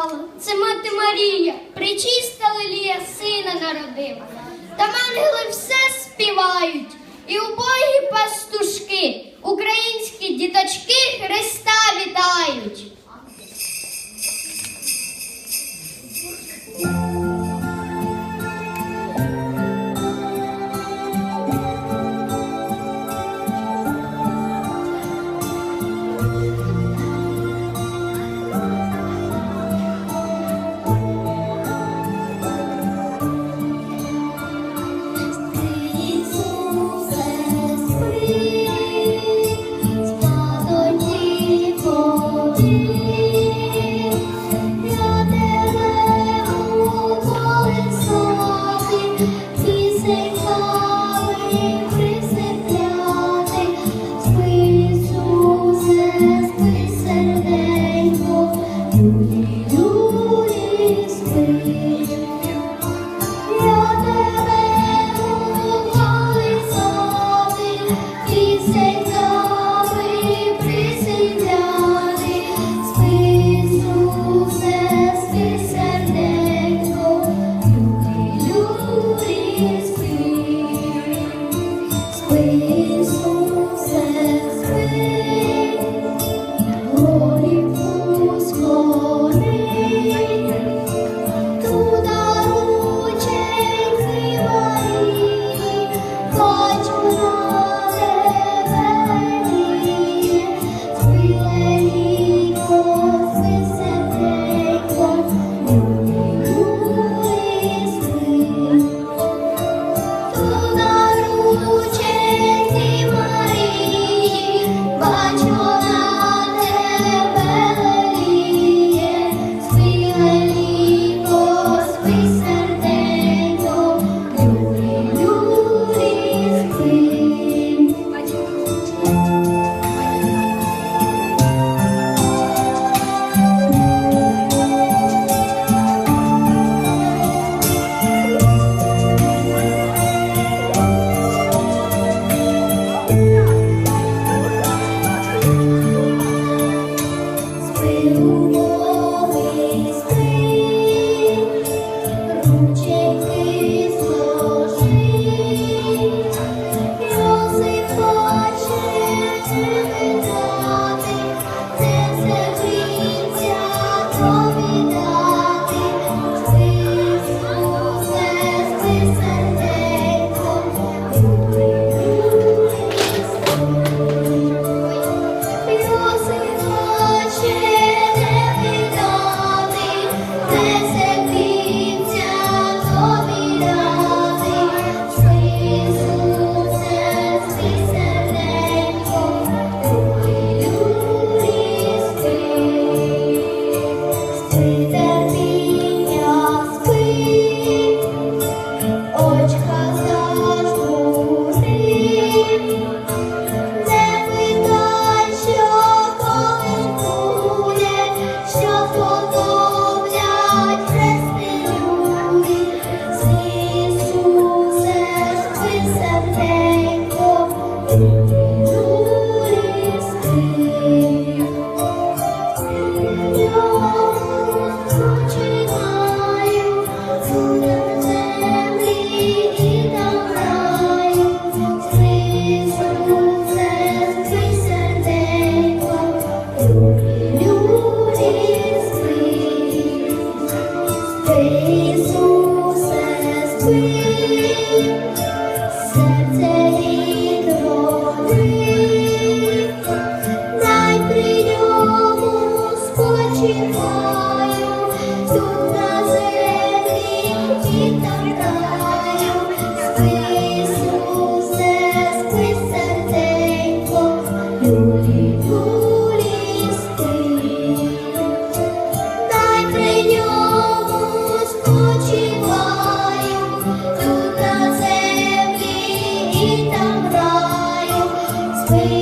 стала, це мати Марія, причиста лилія сина народила. Там ангели все співають, і убогі пастушки. see.